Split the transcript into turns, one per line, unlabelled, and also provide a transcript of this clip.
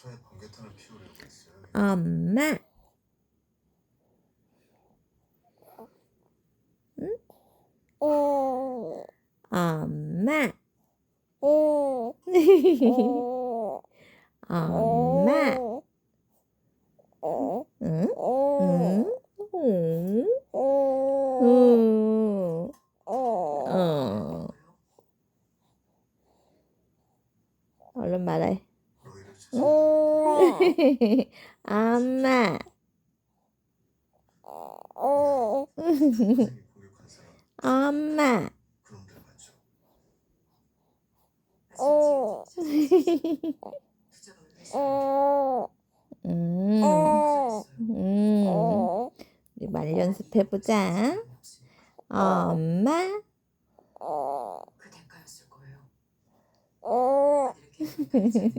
차에 번개탄을 피우려고 했어요.
엄마. 엄마. 엄마. 응? 응? 응? 응? 어. 얼른 말해.
찾아
엄마.
공격한 사람
엄마.
맞죠?
음. 음. 우리 말 연습해 보자. 엄마.
그